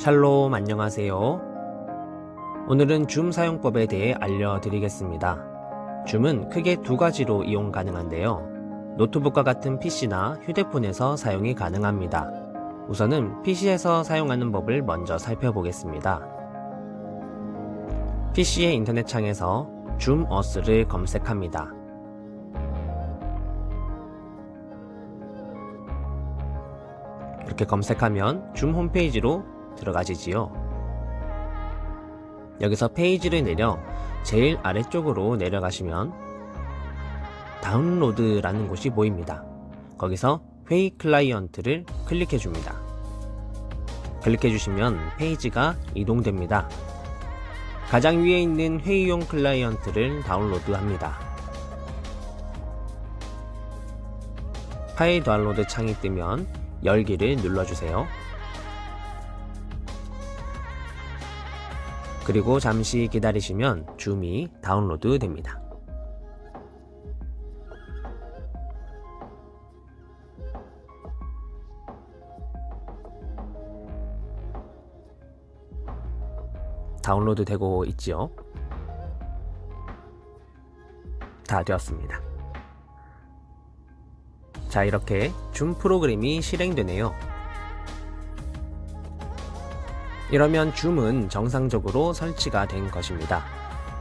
샬롬 안녕하세요. 오늘은 줌 사용법에 대해 알려드리겠습니다. 줌은 크게 두 가지로 이용 가능한데요. 노트북과 같은 PC나 휴대폰에서 사용이 가능합니다. 우선은 PC에서 사용하는 법을 먼저 살펴보겠습니다. PC의 인터넷 창에서 줌 어스를 검색합니다. 이렇게 검색하면 줌 홈페이지로 들어가지지요. 여기서 페이지를 내려 제일 아래쪽으로 내려가시면 다운로드라는 곳이 보입니다. 거기서 회의 클라이언트를 클릭해 줍니다. 클릭해 주시면 페이지가 이동됩니다. 가장 위에 있는 회의용 클라이언트를 다운로드 합니다. 파일 다운로드 창이 뜨면 열기를 눌러주세요. 그리고 잠시 기다리시면 줌이 다운로드 됩니다. 다운로드 되고 있지요? 다 되었습니다. 자, 이렇게 줌 프로그램이 실행되네요. 이러면 줌은 정상적으로 설치가 된 것입니다.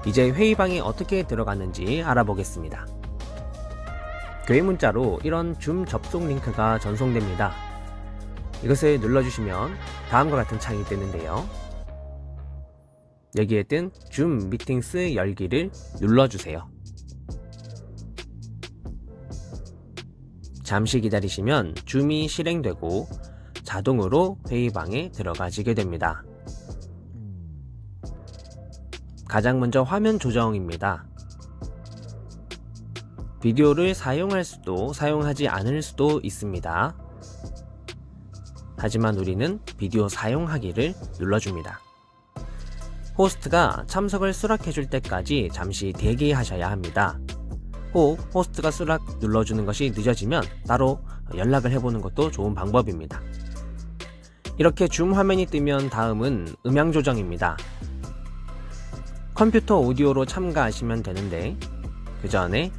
이제 회의방에 어떻게 들어가는지 알아보겠습니다. 교회 문자로 이런 줌 접속 링크가 전송됩니다. 이것을 눌러주시면 다음과 같은 창이 뜨는데요. 여기에 뜬 줌 미팅스 열기를 눌러주세요. 잠시 기다리시면 줌이 실행되고 자동으로 회의방에 들어가지게 됩니다. 가장 먼저 화면 조정입니다. 비디오를 사용할 수도 사용하지 않을 수도 있습니다. 하지만 우리는 비디오 사용하기를 눌러줍니다. 호스트가 참석을 수락해 줄 때까지 잠시 대기하셔야 합니다. 혹 호스트가 수락 눌러주는 것이 늦어지면 따로 연락을 해보는 것도 좋은 방법입니다. 이렇게 줌 화면이 뜨면 다음은 음향 조정입니다. 컴퓨터 오디오로 참가하시면 되는데 그 전에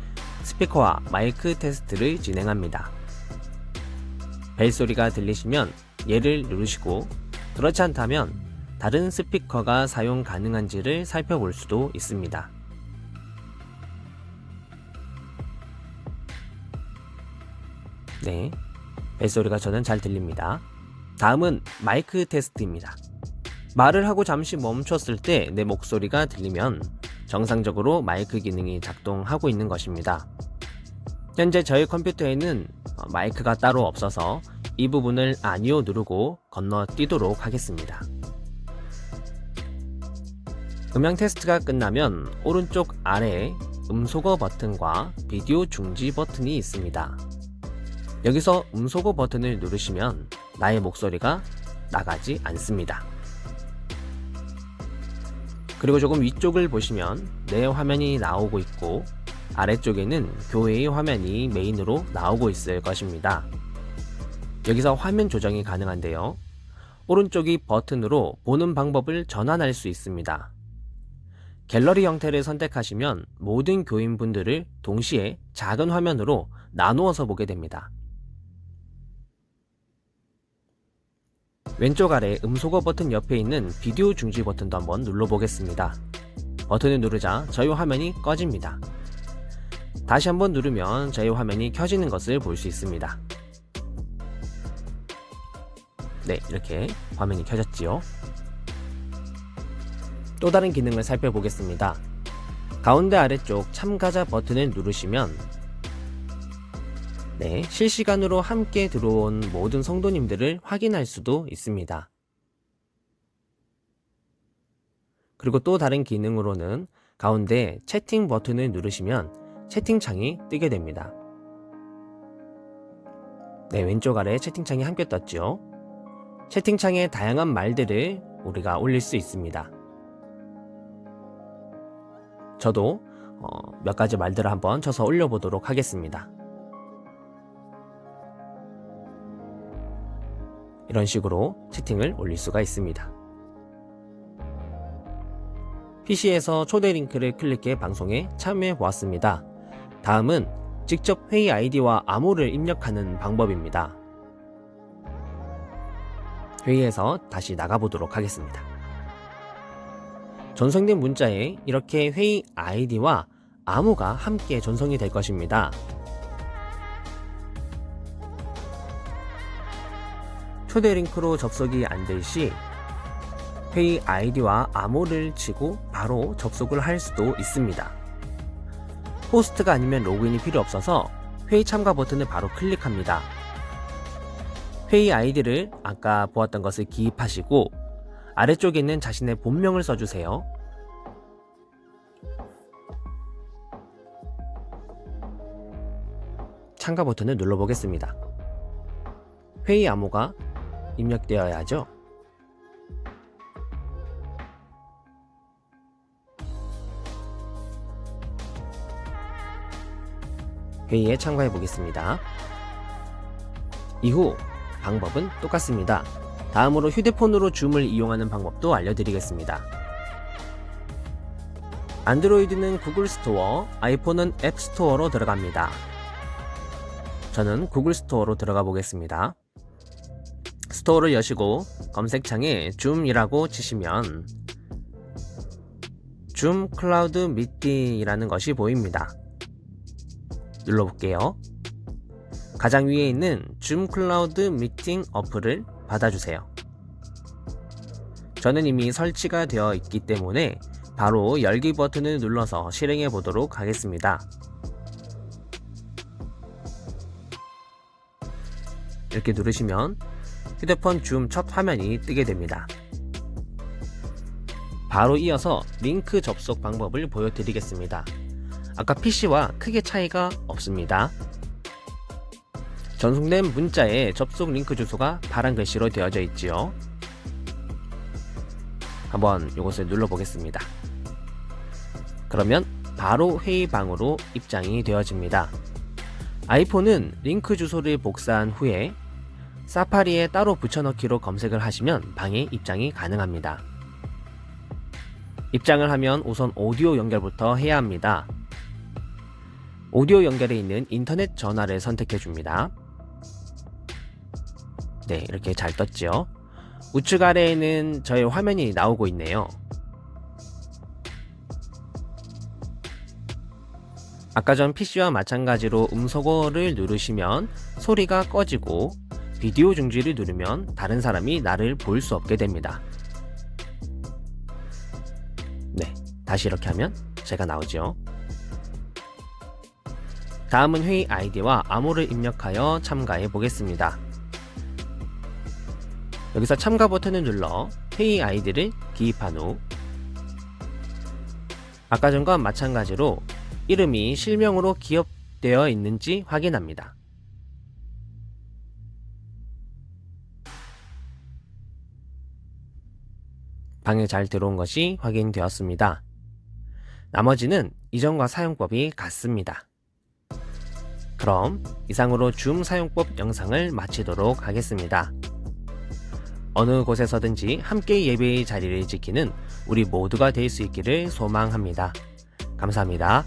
스피커와 마이크 테스트를 진행합니다. 벨소리가 들리시면 얘를 누르시고 그렇지 않다면 다른 스피커가 사용 가능한지를 살펴볼 수도 있습니다. 네, 벨소리가 저는 잘 들립니다. 다음은 마이크 테스트입니다. 말을 하고 잠시 멈췄을 때 내 목소리가 들리면 정상적으로 마이크 기능이 작동하고 있는 것입니다. 현재 저희 컴퓨터에는 어, 마이크가 따로 없어서 이 부분을 아니오 누르고 건너뛰도록 하겠습니다. 음향 테스트가 끝나면 오른쪽 아래에 음소거 버튼과 비디오 중지 버튼이 있습니다. 여기서 음소거 버튼을 누르시면 나의 목소리가 나가지 않습니다. 그리고 조금 위쪽을 보시면 내 화면이 나오고 있고 아래쪽에는 교회의 화면이 메인으로 나오고 있을 것입니다. 여기서 화면 조정이 가능한데요. 오른쪽이 버튼으로 보는 방법을 전환할 수 있습니다. 갤러리 형태를 선택하시면 모든 교인분들을 동시에 작은 화면으로 나누어서 보게 됩니다. 왼쪽 아래 음소거 버튼 옆에 있는 비디오 중지 버튼도 한번 눌러보겠습니다. 버튼을 누르자 저희 화면이 꺼집니다. 다시 한번 누르면 저희 화면이 켜지는 것을 볼 수 있습니다. 네, 이렇게 화면이 켜졌지요. 또 다른 기능을 살펴보겠습니다. 가운데 아래쪽 참가자 버튼을 누르시면 네, 실시간으로 함께 들어온 모든 성도님들을 확인할 수도 있습니다. 그리고 또 다른 기능으로는 가운데 채팅 버튼을 누르시면 채팅창이 뜨게 됩니다. 네, 왼쪽 아래 채팅창이 함께 떴죠. 채팅창에 다양한 말들을 우리가 올릴 수 있습니다. 저도 어, 몇 가지 말들을 한번 쳐서 올려보도록 하겠습니다. 이런 식으로 채팅을 올릴 수가 있습니다. PC에서 초대 링크를 클릭해 방송에 참여해 보았습니다. 다음은 직접 회의 아이디와 암호를 입력하는 방법입니다. 회의에서 다시 나가보도록 하겠습니다. 전송된 문자에 이렇게 회의 아이디와 암호가 함께 전송이 될 것입니다. 초대 링크로 접속이 안 될 시 회의 아이디와 암호를 치고 바로 접속을 할 수도 있습니다. 호스트가 아니면 로그인이 필요 없어서 회의 참가 버튼을 바로 클릭합니다. 회의 아이디를 아까 보았던 것을 기입하시고 아래쪽에 있는 자신의 본명을 써주세요. 참가 버튼을 눌러보겠습니다. 회의 암호가 입력되어야 하죠. 회의에 참가해 보겠습니다. 이후 방법은 똑같습니다. 다음으로 휴대폰으로 줌을 이용하는 방법도 알려드리겠습니다. 안드로이드는 구글 스토어, 아이폰은 앱 스토어로 들어갑니다. 저는 구글 스토어로 들어가 보겠습니다. 스토어를 여시고 검색창에 줌이라고 치시면 줌 클라우드 미팅이라는 것이 보입니다. 눌러볼게요. 가장 위에 있는 줌 클라우드 미팅 어플을 받아주세요. 저는 이미 설치가 되어 있기 때문에 바로 열기 버튼을 눌러서 실행해 보도록 하겠습니다. 이렇게 누르시면 휴대폰 줌 첫 화면이 뜨게 됩니다. 바로 이어서 링크 접속 방법을 보여드리겠습니다. 아까 PC와 크게 차이가 없습니다. 전송된 문자에 접속 링크 주소가 파란 글씨로 되어져 있지요. 한번 이것을 눌러보겠습니다. 그러면 바로 회의방으로 입장이 되어집니다. 아이폰은 링크 주소를 복사한 후에 사파리에 따로 붙여넣기로 검색을 하시면 방에 입장이 가능합니다. 입장을 하면 우선 오디오 연결부터 해야 합니다. 오디오 연결에 있는 인터넷 전화를 선택해 줍니다. 네, 이렇게 잘 떴죠. 우측 아래에는 저의 화면이 나오고 있네요. 아까 전 PC와 마찬가지로 음소거를 누르시면 소리가 꺼지고 비디오 중지를 누르면 다른 사람이 나를 볼 수 없게 됩니다. 네, 다시 이렇게 하면 제가 나오죠. 다음은 회의 아이디와 암호를 입력하여 참가해 보겠습니다. 여기서 참가 버튼을 눌러 회의 아이디를 기입한 후 아까 전과 마찬가지로 이름이 실명으로 기업되어 있는지 확인합니다. 방에 잘 들어온 것이 확인되었습니다. 나머지는 이전과 사용법이 같습니다. 그럼 이상으로 줌 사용법 영상을 마치도록 하겠습니다. 어느 곳에서든지 함께 예배의 자리를 지키는 우리 모두가 될 수 있기를 소망합니다. 감사합니다.